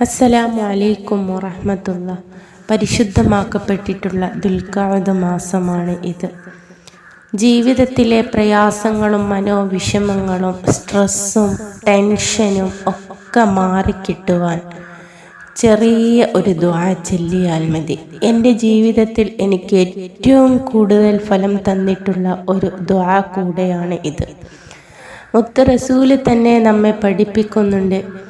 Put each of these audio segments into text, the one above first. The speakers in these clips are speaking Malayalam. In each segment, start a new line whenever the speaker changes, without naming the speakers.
അസ്സലാമു അലൈക്കും വറഹമത്തുള്ള പരിശുദ്ധമാക്കപ്പെട്ടിട്ടുള്ള ദുൽഖാദ് മാസമാണ് ഇത്. ജീവിതത്തിലെ പ്രയാസങ്ങളും മനോവിഷമങ്ങളും സ്ട്രെസ്സും ടെൻഷനും ഒക്കെ മാറിക്കിട്ടുവാൻ ചെറിയ ഒരു ദ്വാ ചൊല്ലിയാൽ മതി. എന്റെ ജീവിതത്തിൽ എനിക്ക് ഏറ്റവും കൂടുതൽ ഫലം തന്നിട്ടുള്ള ഒരു ദ്വാ കൂടെയാണ് ഇത്. മുത്തറസൂൽ തന്നെ നമ്മെ പഠിപ്പിക്കുന്നുണ്ട്.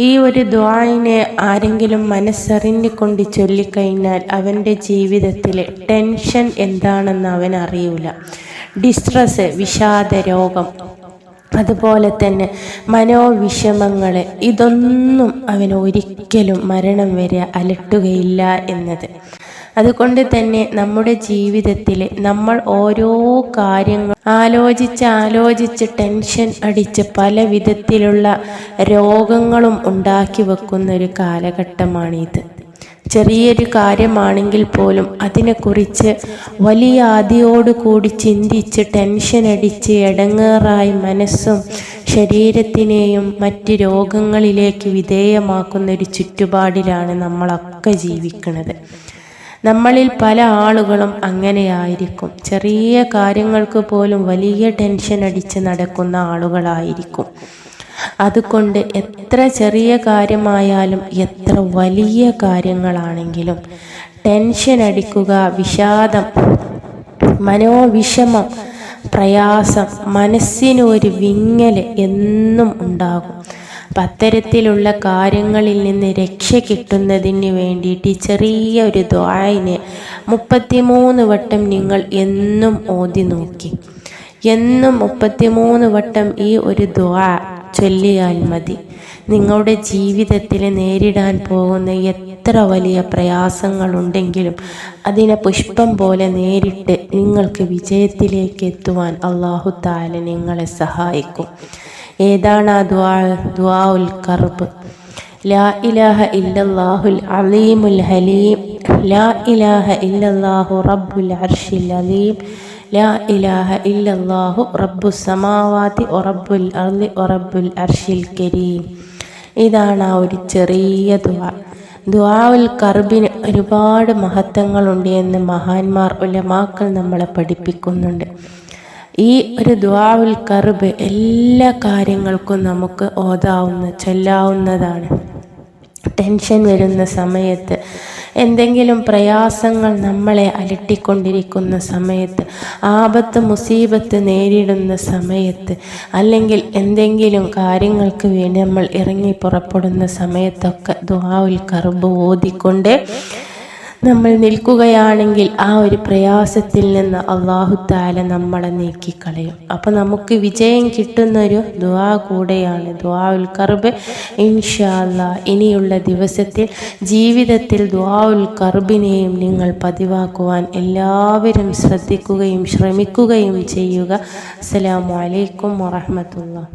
ഈ ഒരു ദ്വായിനെ ആരെങ്കിലും മനസ്സറിഞ്ഞുകൊണ്ട് ചൊല്ലിക്കഴിഞ്ഞാൽ അവന്റെ ജീവിതത്തിലെ ടെൻഷൻ എന്താണെന്ന് അവൻ അറിയൂല. ഡിസ്ട്രസ് വിഷാദ രോഗം അതുപോലെ തന്നെ മനോവിഷമങ്ങൾ ഇതൊന്നും അവൻ ഒരിക്കലും മരണം വരെ അലട്ടുകയില്ല എന്നത്. അതുകൊണ്ട് തന്നെ നമ്മുടെ ജീവിതത്തിൽ നമ്മൾ ഓരോ കാര്യങ്ങൾ ആലോചിച്ച് ആലോചിച്ച് ടെൻഷൻ അടിച്ച് പല വിധത്തിലുള്ള രോഗങ്ങളും ഉണ്ടാക്കി വെക്കുന്ന ഒരു കാലഘട്ടമാണിത്. ചെറിയൊരു കാര്യമാണെങ്കിൽ പോലും അതിനെക്കുറിച്ച് വലിയ ആദിയോട് കൂടി ചിന്തിച്ച് ടെൻഷൻ അടിച്ച് ഇടങ്ങേറായി മനസ്സും ശരീരത്തിനെയും മറ്റ് രോഗങ്ങളിലേക്ക് വിധേയമാക്കുന്ന ഒരു ചുറ്റുപാടിലാണ് നമ്മളൊക്കെ ജീവിക്കുന്നത് നമ്മളിൽ പല ആളുകളും അങ്ങനെയായിരിക്കും. ചെറിയ കാര്യങ്ങൾക്ക് പോലും വലിയ ടെൻഷൻ അടിച്ച് നടക്കുന്ന ആളുകളായിരിക്കും. അതുകൊണ്ട് എത്ര ചെറിയ കാര്യമായാലും എത്ര വലിയ കാര്യങ്ങളാണെങ്കിലും ടെൻഷൻ അടിക്കുക വിഷാദം മനോവിഷമം പ്രയാസം മനസ്സിന് ഒരു വിങ്ങൽ എന്നും ഉണ്ടാകും. അത്തരത്തിലുള്ള കാര്യങ്ങളിൽ നിന്ന് രക്ഷ കിട്ടുന്നതിന് വേണ്ടിയിട്ട് ചെറിയ ഒരു ദ്വായിനെ മുപ്പത്തിമൂന്ന് വട്ടം നിങ്ങൾ എന്നും ഓതി നോക്കി. എന്നും മുപ്പത്തിമൂന്ന് വട്ടം ഈ ഒരു ദ്വാ ചൊല്ലിയാൽ മതി. നിങ്ങളുടെ ജീവിതത്തിൽ നേരിടാൻ പോകുന്ന എത്ര വലിയ പ്രയാസങ്ങളുണ്ടെങ്കിലും അതിനെ പുഷ്പം പോലെ നേരിട്ട് നിങ്ങൾക്ക് വിജയത്തിലേക്ക് എത്തുവാൻ അള്ളാഹു താല നിങ്ങളെ സഹായിക്കും. ഏതാണ് ആ ദ്വാ ദ്വാ ഉൽ കർബ്? ലാ ഇലാഹ ഇല്ലല്ലാഹുൽ അലീമുൽ ഹലീം. ലാ ഇലാഹ ഇല്ലല്ലാഹു റബ്ബുൽ അർഷിൽ അലീം. ലാ ഇലാഹ ഇല്ലല്ലാഹു റബ്ബു സമാവാതി ഒറബുൽ അർലി ഒറബുൽ അർഷിൽ കരീം. ഇതാണ് ആ ഒരു ചെറിയ ദ്വാ ദ്വാവുൽ കർബിന് ഒരുപാട് മഹത്വങ്ങളുണ്ട് എന്ന് മഹാന്മാർ ഉലമാക്കൾ നമ്മളെ പഠിപ്പിക്കുന്നുണ്ട്. ഈ ഒരു ദ്വാവുൽ കറുബ് എല്ലാ കാര്യങ്ങൾക്കും നമുക്ക് ഓതാവുന്ന ചൊല്ലാവുന്നതാണ്. ടെൻഷൻ വരുന്ന സമയത്ത് എന്തെങ്കിലും പ്രയാസങ്ങൾ നമ്മളെ അലട്ടിക്കൊണ്ടിരിക്കുന്ന സമയത്ത് ആപത്ത് മുസീബത്ത് നേരിടുന്ന സമയത്ത് അല്ലെങ്കിൽ എന്തെങ്കിലും കാര്യങ്ങൾക്ക് വേണ്ടി നമ്മൾ ഇറങ്ങി പുറപ്പെടുന്ന സമയത്തൊക്കെ ദ്വാവുൽ കറുബ് ഓതിക്കൊണ്ട് നമ്മൾ നിൽക്കുകയാണെങ്കിൽ ആ ഒരു പ്രയാസത്തിൽ നിന്ന് അള്ളാഹു താല നമ്മളെ നീക്കിക്കളയും. അപ്പോൾ നമുക്ക് വിജയം കിട്ടുന്നൊരു ദുവാ കൂടെയാണ് ദുവാ ഉൽ ഇൻഷാല്ല ഇനിയുള്ള ദിവസത്തിൽ ജീവിതത്തിൽ ദുവാ ഉൽ നിങ്ങൾ പതിവാക്കുവാൻ എല്ലാവരും ശ്രദ്ധിക്കുകയും ശ്രമിക്കുകയും ചെയ്യുക. അസ്സലാമു അലൈക്കും വറഹമത്തുള്ള